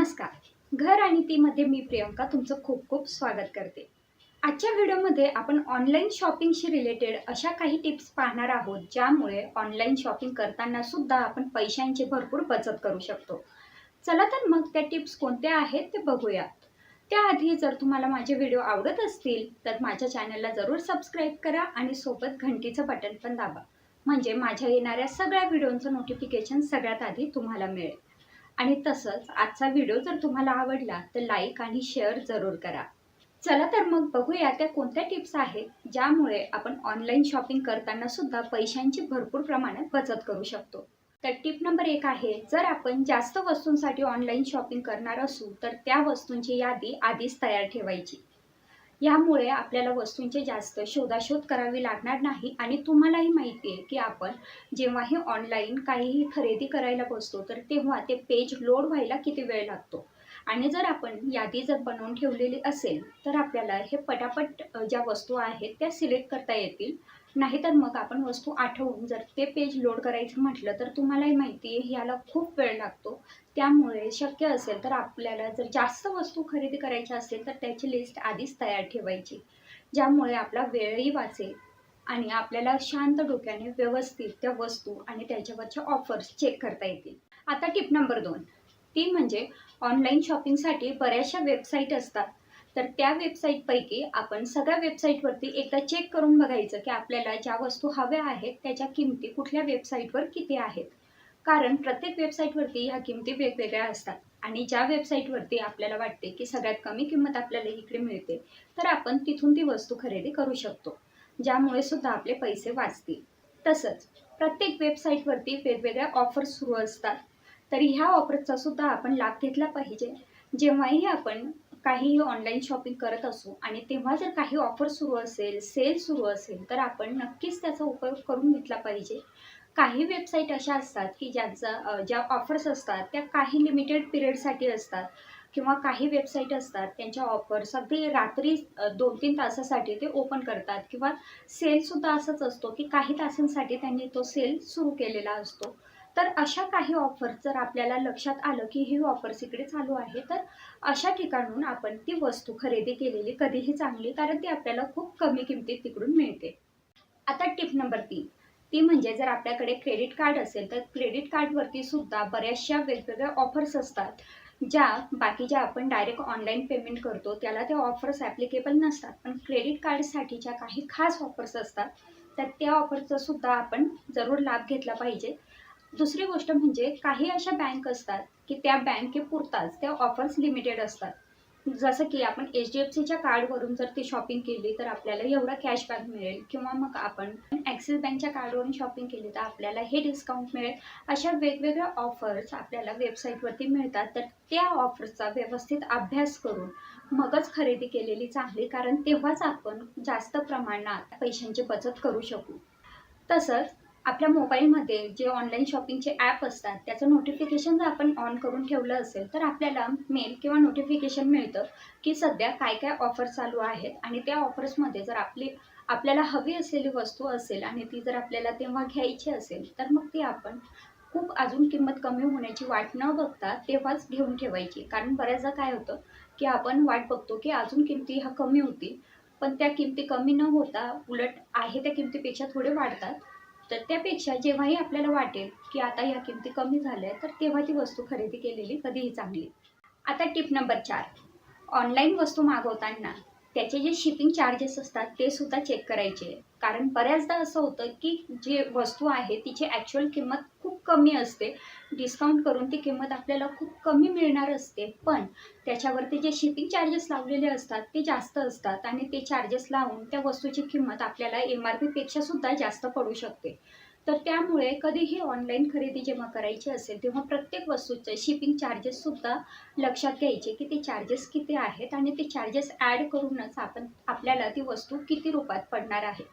नमस्कार. घर आणि तीमध्ये मी प्रियंका तुमचं खूप खूप स्वागत करते. आजच्या व्हिडिओमध्ये आपण ऑनलाईन शॉपिंगशी रिलेटेड अशा काही टिप्स पाहणार आहोत ज्यामुळे ऑनलाईन शॉपिंग करताना सुद्धा आपण पैशांची भरपूर बचत करू शकतो. चला तर मग त्या टिप्स कोणत्या आहेत ते बघूयात. त्याआधी जर तुम्हाला माझे व्हिडिओ आवडत असतील तर माझ्या चॅनलला जरूर सबस्क्राईब करा आणि सोबत घंटीचं बटन पण दाबा. म्हणजे माझ्या येणाऱ्या सगळ्या व्हिडिओचं नोटिफिकेशन सगळ्यात आधी तुम्हाला मिळेल. आणि तसंच आजचा व्हिडिओ जर तुम्हाला आवडला तर लाईक आणि शेअर जरूर करा. चला तर मग बघूया त्या कोणत्या टिप्स आहेत ज्यामुळे आपण ऑनलाईन शॉपिंग करताना सुद्धा पैशांची भरपूर प्रमाणात बचत करू शकतो. तर टिप नंबर एक आहे जर आपण जास्त वस्तूंसाठी ऑनलाईन शॉपिंग करणार असू तर त्या वस्तूंची यादी आधीच तयार ठेवायची. यामुळे आपल्याला वस्तूंचे जास्त शोधाशोध करावी लागणार नाही. आणि तुम्हालाही माहिती आहे की आपण जेव्हाही ऑनलाईन काहीही खरेदी करायला बसतो तर तेव्हा ते पेज लोड व्हायला किती वेळ लागतो? आणि जर आपण यादी जर बनवून ठेवलेली असेल तर आपल्याला हे पटापट ज्या वस्तू आहेत त्या सिलेक्ट करता येतील. नाहीतर मग आपण वस्तू आठवून जर ते पेज लोड करायचं म्हटलं तर तुम्हालाही माहिती आहे याला खूप वेळ लागतो. त्यामुळे शक्य असेल तर आपल्याला जर जास्त वस्तू खरेदी करायच्या असेल तर त्याची लिस्ट आधीच तयार ठेवायची. ज्यामुळे आपला वेळही वाचेल आणि आपल्याला शांत डोक्याने व्यवस्थित त्या वस्तू आणि त्याच्यावरच्या ऑफर्स चेक करता येतील. आता टिप नंबर दोन. ती म्हणजे ऑनलाईन शॉपिंगसाठी बऱ्याचशा वेबसाईट असतात. तर त्या वेबसाईटपैकी आपण सगळ्या वेबसाईटवरती एकदा चेक करून बघायचं की आपल्याला ज्या वस्तू हव्या आहेत त्याच्या किमती कुठल्या वेबसाईटवर किती आहेत. कारण प्रत्येक वेबसाईटवरती ह्या किमती वेगवेगळ्या असतात आणि ज्या वेबसाईटवरती आपल्याला वाटते की सगळ्यात कमी किंमत आपल्याला इकडे मिळते तर आपण तिथून ती वस्तू खरेदी करू शकतो ज्यामुळे सुद्धा आपले पैसे वाचतील. तसंच प्रत्येक वेबसाईटवरती वेगवेगळ्या ऑफर्स सुरू असतात तर ह्या ऑफरचा सुद्धा आपण लाभ घेतला पाहिजे. जेव्हाही आपण काहीही ऑनलाईन शॉपिंग करत असू आणि तेव्हा जर काही ऑफर सुरू असेल सेल सुरू असेल तर आपण नक्कीच त्याचा उपयोग करून घेतला पाहिजे. काही वेबसाईट अशा असतात की ज्यांचा ज्या ऑफर्स असतात त्या काही लिमिटेड पिरियडसाठी असतात किंवा काही वेबसाईट असतात त्यांच्या ऑफर्स अगदी रात्री दोन तीन तासासाठी ते ओपन करतात किंवा सेलसुद्धा असंच असतो की काही तासांसाठी त्यांनी तो सेल सुरू केलेला असतो. तर अशा काही ऑफर्स जर आपल्याला लक्षात आलं की ही ऑफर्स इकडे चालू आहे तर अशा ठिकाणून आपण ती वस्तू खरेदी केलेली कधीही चांगली कारण ती आपल्याला खूप कमी किमतीत तिकडून मिळते. आता टिप नंबर तीन. ती म्हणजे जर आपल्याकडे क्रेडिट कार्ड असेल तर क्रेडिट कार्डवरती सुद्धा बऱ्याचशा वेगवेगळ्या ऑफर्स असतात ज्या बाकी ज्या आपण डायरेक्ट ऑनलाईन पेमेंट करतो त्याला त्या ऑफर्स ॲप्लिकेबल नसतात. पण क्रेडिट कार्डसाठीच्या काही खास ऑफर्स असतात तर त्या ऑफरचा सुद्धा आपण जरूर लाभ घेतला पाहिजे. दुसरी गोष्ट म्हणजे काही अशा बँक असतात की त्या बँकेपुरताच त्या ऑफर्स लिमिटेड असतात. जसं की आपण एच डी एफ सीच्या कार्डवरून जर ती शॉपिंग केली तर आपल्याला एवढा कॅशबॅक मिळेल किंवा मग आपण ॲक्सिस बँकच्या कार्डवरून शॉपिंग केली तर आपल्याला हे डिस्काउंट मिळेल. अशा वेगवेगळ्या ऑफर्स आपल्याला वेबसाईटवरती मिळतात. तर त्या ऑफर्सचा व्यवस्थित अभ्यास करून मगच खरेदी केलेली चांगली कारण तेव्हाच आपण जास्त प्रमाणात पैशांची बचत करू शकू. तसंच आपल्या मोबाईलमध्ये जे ऑनलाईन शॉपिंगचे ॲप असतात त्याचं नोटिफिकेशन जर आपण ऑन करून ठेवलं असेल तर आपल्याला मेल किंवा नोटिफिकेशन मिळतं की सध्या काय काय ऑफर चालू आहेत आणि त्या ऑफर्समध्ये जर आपली आपल्याला हवी असलेली वस्तू असेल आणि ती जर आपल्याला तेव्हा घ्यायची असेल तर मग ती आपण खूप अजून किंमत कमी होण्याची वाट न बघता तेव्हाच घेऊन ठेवायची. कारण बऱ्याचदा काय होतं की आपण वाट बघतो की अजून किमती ह्या कमी होतील पण त्या किमती कमी न होता उलट आहे त्या किमतीपेक्षा थोडे वाढतात. तर त्यापेक्षा जेव्हाही आपल्याला वाटेल की आता ह्या किमती कमी झाल्या तर तेव्हा ती वस्तू खरेदी केलेली कधीही चांगली. आता टिप नंबर चार. ऑनलाईन वस्तू मागवताना त्याचे जे शिपिंग चार्जेस असतात ते सुद्धा चेक करायचे. कारण बऱ्याचदा असं होतं की जे वस्तू आहे तिची ॲक्च्युअल किंमत खूप कमी असते. डिस्काउंट करून ती किंमत आपल्याला खूप कमी मिळणार असते. पण त्याच्यावरती जे शिपिंग चार्जेस लावलेले असतात ते जास्त असतात आणि ते चार्जेस लावून त्या वस्तूची किंमत आपल्याला एम आर पीपेक्षा सुद्धा जास्त पडू शकते. तर त्यामुळे कधीही ऑनलाईन खरेदी जेव्हा करायची असेल तेव्हा प्रत्येक वस्तूचे शिपिंग चार्जेससुद्धा लक्षात घ्यायचे की ते चार्जेस किती आहेत आणि ते चार्जेस ॲड करूनच आपण आपल्याला ती वस्तू किती रुपयात पडणार आहे.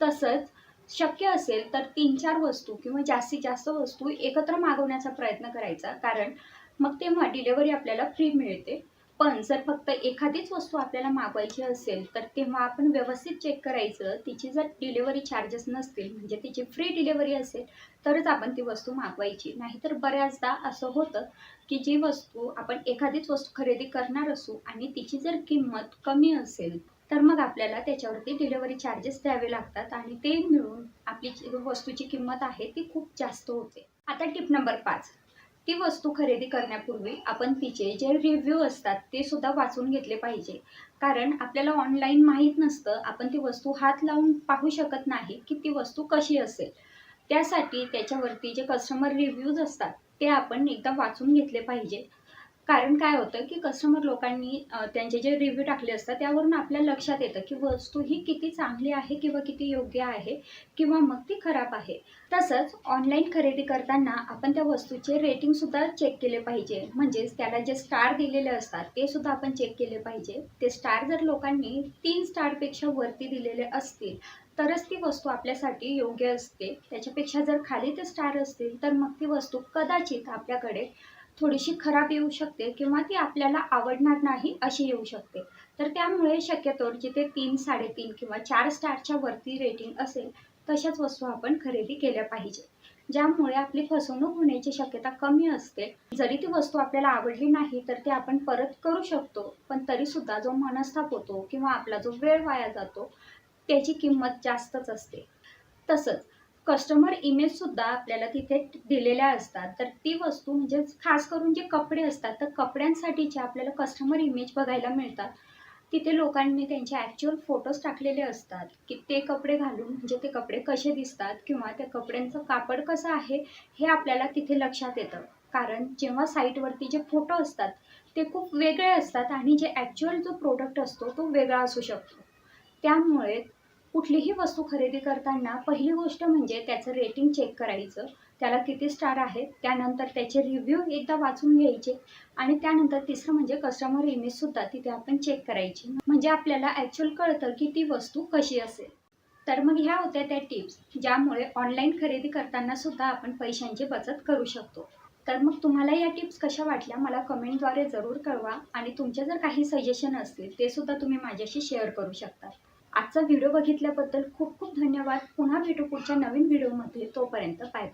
तसंच शक्य असेल तर तीन चार वस्तू किंवा जास्तीत जास्त वस्तू एकत्र मागवण्याचा प्रयत्न करायचा. कारण मग तेव्हा डिलेवरी आपल्याला फ्री मिळते. पण जर फक्त एखादीच वस्तू आपल्याला मागवायची असेल तर तेव्हा आपण व्यवस्थित चेक करायचं. तिची जर डिलेवरी चार्जेस नसतील म्हणजे तिची फ्री डिलेवरी असेल तरच आपण ती वस्तू मागवायची. नाहीतर बऱ्याचदा असं होतं की जी वस्तू आपण एखादीच वस्तू खरेदी करणार असू आणि तिची जर किंमत कमी असेल तर मग आपल्याला त्याच्यावरती डिलेवरी चार्जेस द्यावे लागतात आणि ते मिळून आपली जी वस्तूची किंमत आहे ती खूप जास्त होते. आता टिप नंबर पाच. ती वस्तू खरेदी करण्यापूर्वी आपण तिचे जे रिव्ह्यू असतात ते सुद्धा वाचून घेतले पाहिजे. कारण आपल्याला ऑनलाईन माहीत नसतं आपण ती वस्तू हात लावून पाहू शकत नाही की ती वस्तू कशी असेल. त्यासाठी त्याच्यावरती जे कस्टमर रिव्ह्यूज असतात ते आपण एकदा वाचून घेतले पाहिजे. कारण काय होतं की कस्टमर लोकांनी त्यांचे जे रिव्ह्यू टाकले असतात त्यावरून आपल्या लक्षात येतं की वस्तू ही किती चांगली आहे किंवा किती योग्य आहे किंवा मग ती खराब आहे. तसंच ऑनलाईन खरेदी करताना आपण त्या वस्तूचे रेटिंगसुद्धा चेक केले पाहिजे. म्हणजेच त्याला जे स्टार दिलेले असतात ते सुद्धा आपण चेक केले पाहिजे. ते स्टार जर लोकांनी तीन स्टारपेक्षा वरती दिलेले असतील तरच ती वस्तू आपल्यासाठी योग्य असते. त्याच्यापेक्षा जर खाली ते स्टार असतील तर मग ती वस्तू कदाचित आपल्याकडे थोडीशी खराब येऊ शकते किंवा ती आपल्याला आवडणार नाही अशी येऊ शकते. तर त्यामुळे शक्यतो जिथे तीन साडेतीन किंवा चार स्टारच्या वरती रेटिंग असेल तशाच वस्तू आपण खरेदी केल्या पाहिजे. ज्यामुळे आपली फसवणूक होण्याची शक्यता कमी असते. जरी ती वस्तू आपल्याला आवडली नाही तर ते आपण परत करू शकतो पण तरीसुद्धा जो मनस्ताप होतो किंवा आपला जो वेळ वाया जातो त्याची किंमत जास्तच असते. तसंच कस्टमर इमेजसुद्धा आपल्याला तिथे दिलेल्या असतात. तर ती वस्तू म्हणजे खास करून जे कपडे असतात तर कपड्यांसाठीचे आपल्याला कस्टमर इमेज बघायला मिळतात. तिथे लोकांनी त्यांचे ॲक्च्युअल फोटोज टाकलेले असतात की ते कपडे घालून म्हणजे ते कपडे कसे दिसतात किंवा त्या कपड्यांचं कापड कसं आहे हे आपल्याला तिथे लक्षात येतं. कारण जेव्हा साईटवरती जे फोटो असतात ते खूप वेगळे असतात आणि जे ॲक्च्युअल जो प्रोडक्ट असतो तो वेगळा असू शकतो. त्यामुळे कुठलीही वस्तू खरेदी करताना पहिली गोष्ट म्हणजे त्याचं रेटिंग चेक करायचं. त्याला किती स्टार आहेत त्यानंतर त्याचे रिव्ह्यू एकदा वाचून घ्यायचे आणि त्यानंतर तिसरं म्हणजे कस्टमर इमेजसुद्धा तिथे आपण चेक करायची. म्हणजे आपल्याला ॲक्च्युअल कळतं की ती वस्तू कशी असेल. तर मग ह्या होत्या त्या टिप्स ज्यामुळे ऑनलाईन खरेदी करताना सुद्धा आपण पैशांची बचत करू शकतो. तर मग तुम्हाला या टिप्स कशा वाटल्या मला कमेंटद्वारे जरूर कळवा आणि तुमचे जर काही सजेशन असतील ते सुद्धा तुम्ही माझ्याशी शेअर करू शकता. आजचा व्हिडिओ बघितल्याबद्दल खूप खूप धन्यवाद. पुन्हा भेटू पुढच्या नवीन व्हिडिओमध्ये. तोपर्यंत बाय बाय.